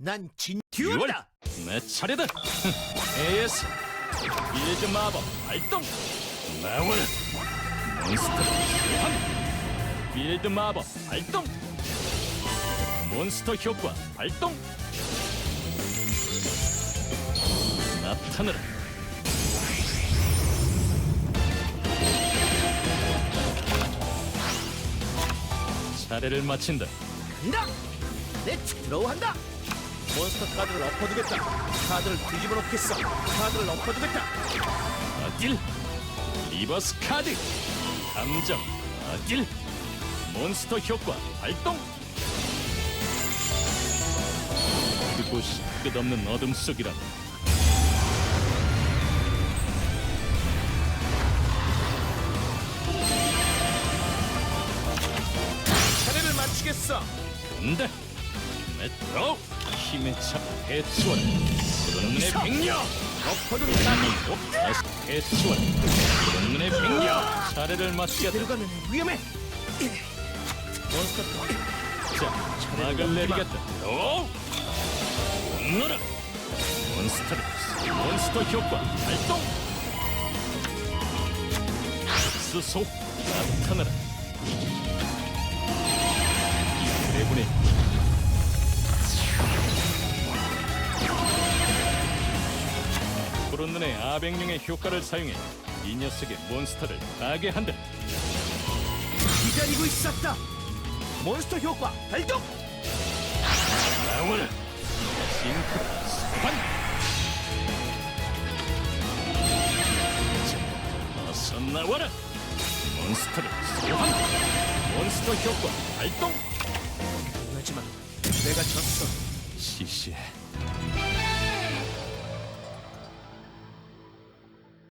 난 진. 듀얼 내 차례다. AS 빌드 마법 발동! 나와라 몬스터 소환 빌드 마법 발동! 몬스터 효과 발동! 나타나라. 차례를 마친다. 간다. 내 들어한다. 몬스터 카드를 엎어두겠다. 카드를 뒤집어 놓겠어. 카드를 엎어두겠다. 아딜 리버스 카드 감정 아딜 몬스터 효과 발동 그곳이 끝없는 어둠 속이라 차례를 마치겠어. 간다 메트로 힘의 차 푸른 눈의 엎어두겠다. 다시 해치워라 푸른 눈의 백녀 차례를 마치겠다 들어가면 위험해. 몬스터. 자, 막을 내리겠다. 오! 분노라! 몬스터를 몬스터 효과 발동! 스소 나타나라. 푸른 눈의 아백령의 효과를 사용해 이 녀석의 몬스터를 나게 한다. 기다리고 있었다. 몬스터 효과 발동. 나와라! 싱크 소환! 어서 나와라! 몬스터를 소환! 몬스터 효과 발동! 하지만 내가 졌어. 시시해